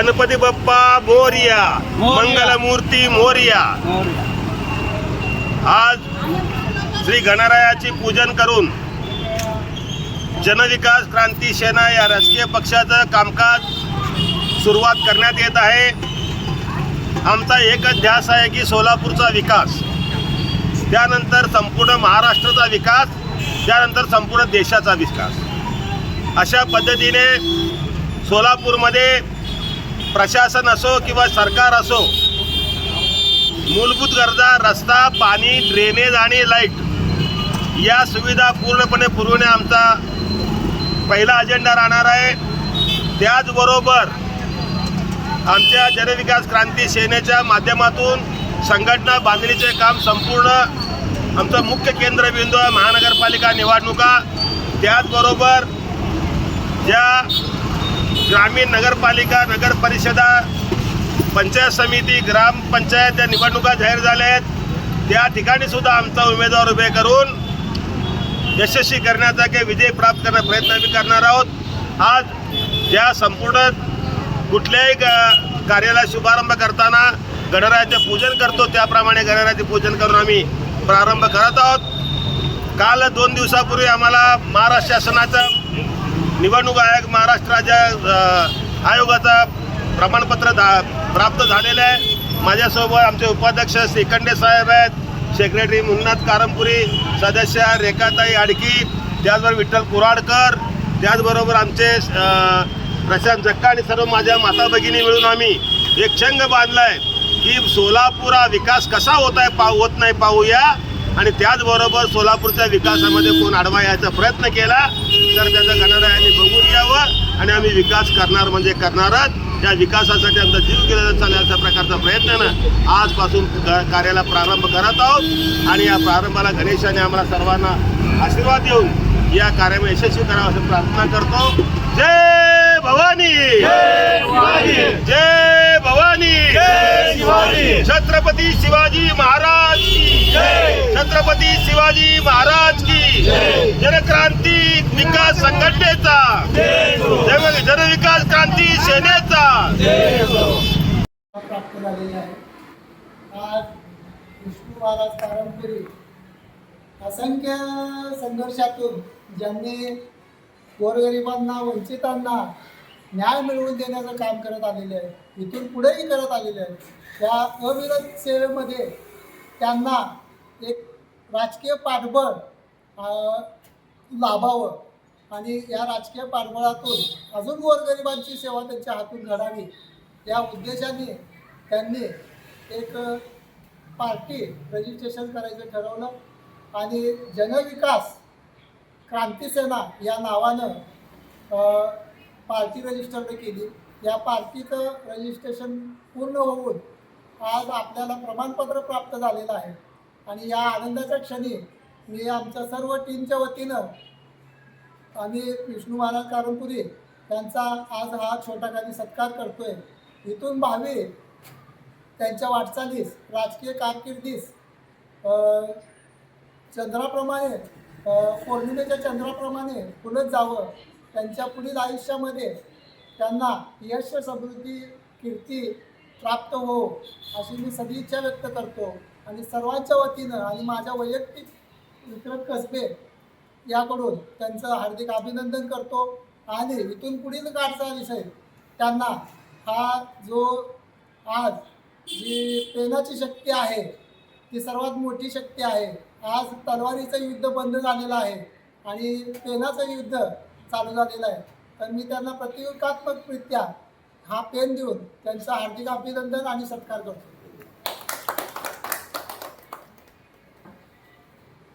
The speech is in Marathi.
गणपती बाप्पा मोरिया. मंगलमूर्ती मोरिया. आज श्री गणरायाची पूजन करून जनविकास क्रांती सेना या राजकीय पक्षाचं कामकाज सुरुवात करण्यात येत आहे. आमचा एकच ध्यास आहे की सोलापूरचा विकास त्यानंतर संपूर्ण महाराष्ट्राचा विकास त्यानंतर संपूर्ण देशाचा विकास. अशा पद्धतीने सोलापूरमध्ये प्रशासन असो किंवा सरकार असो मूलभूत गरजा रस्ता पाणी ड्रेनेज आणि लाइट या सुविधा पूर्णपणे पुरवणे आमचा पहिला अजेंडा राहणार आहे. त्याचबरोबर आमच्या जनविकास क्रांती सेनेच्या माध्यमातून संघटना बांधणीचे काम संपूर्ण आमचं मुख्य केंद्रबिंदू आहे महानगरपालिका निवडणुका. त्याचबरोबर ज्या ग्रामीण नगरपालिका नगर परिषदा पंचायत समिती ग्रामपंचायत या निवडणुका जाहीर झाल्या आहेत. त्या ठिकाणी सुद्धा आमचा उमेदवार उभे करून यशस्वी करण्याचा काही विजय प्राप्त करण्याचा प्रयत्न आम्ही करणार आहोत. आज या संपूर्ण कुठल्याही ग- कार्याला शुभारंभ करताना गणरायाचे पूजन करतो. त्याप्रमाणे गणरायाचे पूजन करून आम्ही प्रारंभ करत आहोत. काल दोन दिवसापूर्वी आम्हाला महाराष्ट्र शासनाचं निवडणूक आयोग महाराष्ट्र राज्य आयोगाचा प्रमाणपत्र धा प्राप्त झालेलं आहे. माझ्यासोबत आमचे उपाध्यक्ष श्रीखंडे साहेब आहेत. सेक्रेटरी मुन्नाथ कारमपुरी सदस्य रेखाताई आडकी त्याचबरोबर विठ्ठल कुराडकर त्याचबरोबर आमचे प्रशांत जक्का आणि सर्व माझ्या माता भगिनी मिळून आम्ही एक चंग आहे की सोलापूर हा विकास कसा होत आहे पाहू होत नाही पाहूया. आणि त्याचबरोबर सोलापूरच्या विकासामध्ये कोण आडवा यायचा प्रयत्न केला तर त्याचं गणरायाने बघून यावं आणि आम्ही विकास करणार म्हणजे करणारच. त्या विकासासाठी आमचा जीव गेलेला चालेल अशा प्रकारचा प्रयत्न ना. आजपासून कार्याला प्रारंभ करत आहोत. आणि या प्रारंभाला गणेशाने आम्हाला सर्वांना आशीर्वाद देऊन या कार्यामध्ये यशस्वी करावं असं प्रार्थना करतो. जय भवानी! जय भवानी! छत्रपती शिवाजी महाराज की छत्रपती शिवाजी महाराज की. जनक्रांती विकास संघटनेचा. जन- जनविकास क्रांती सेनेचा. प्राप्त आहे. आज विष्णू महाराज पारंपरिक असंख्य संघर्षातून ज्यांनी गोरगरिबांना वंचितांना न्याय मिळवून देण्याचं काम करत आलेले आहे इथून पुढेही करत आलेले आहे त्या अविरत सेवेमध्ये त्यांना एक राजकीय पाठबळ लाभावं. आणि या राजकीय पाठबळातून अजून गोरगरिबांची सेवा त्यांच्या हातून घडावी या उद्देशाने त्यांनी एक पार्टी रजिस्ट्रेशन करायचं ठरवलं. आणि जनविकास क्रांतीसेना या नावानं पार्टी रजिस्टर केली. या पार्टीचं रजिस्ट्रेशन पूर्ण होऊन आज आपल्याला प्रमाणपत्र प्राप्त झालेलं आहे. आणि या आनंदाच्या क्षणी मी आमच्या सर्व टीमच्या वतीनं आम्ही विष्णू महाराज कारंपुरी यांचा आज हा छोटाखानी सत्कार करतोय. इथून भावी त्यांच्या वाटचालीस राजकीय कारकिर्दीस चंद्राप्रमाणे पौर्णिमेच्या चंद्राप्रमाणे फुलत जावं. त्यांच्या पुढील आयुष्यामध्ये त्यांना यश समृद्धी कीर्ती प्राप्त हो अशी मी सदिच्छा व्यक्त करतो. आणि सर्वांच्या वतीनं आणि माझ्या वैयक्तिक विक्रम कसबे याकडून त्यांचं हार्दिक अभिनंदन करतो. आणि इथून पुढील काढचा विषय त्यांना हा जो आज जी पेनाची शक्ती आहे ती सर्वात मोठी शक्ती आहे. आज तलवारीचं युद्ध बंद झालेलं आहे आणि पेनाचं युद्ध चालू झालेलं आहे. तर मी त्यांना प्रतिकात्मकरित्या हा पेन देऊन त्यांचं हार्दिक अभिनंदन आणि सत्कार करतो तुम्हाला साहेब